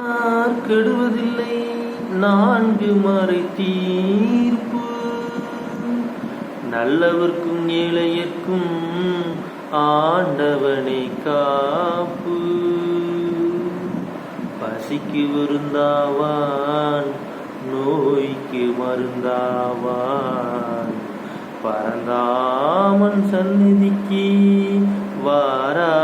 யார் கெடுவதில்லை? நான்கு மறை தீர்ப்பு. நல்லவர்க்கும் ஏழையர்க்கும் ஆண்டவனை காப்பு. பசிக்கு விருந்தாவான் நோய்க்கு மருந்தாவான். பரந்தாமன் சந்நிதிக்கு வாரா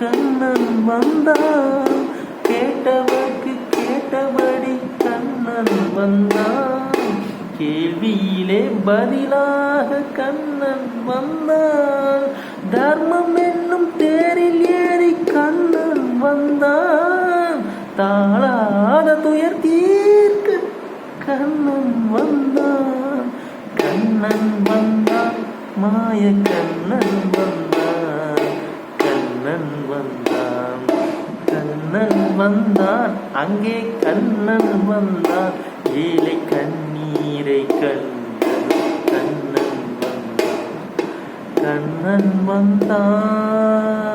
கண்ணன் வந்தான் கேட்டவர்க்கு கேட்டபடி கண்ணன் வந்தான் கேள்வியிலே பதிலாக கண்ணன் வந்தான் தர்மம் என்னும் தேரில் ஏறி கண்ணன் வந்தான் தாளாத துயர் தீர்க்க கண்ணன் வந்தான் கண்ணன் வந்தான் மாய கண்ணன் வந்தான் கண்ணன் வந்தான். அங்கே கண்ணன் வந்தான். ஏழை கண்ணீரை கண்டது கண்ணன் வந்தான். கண்ணன் வந்தான்.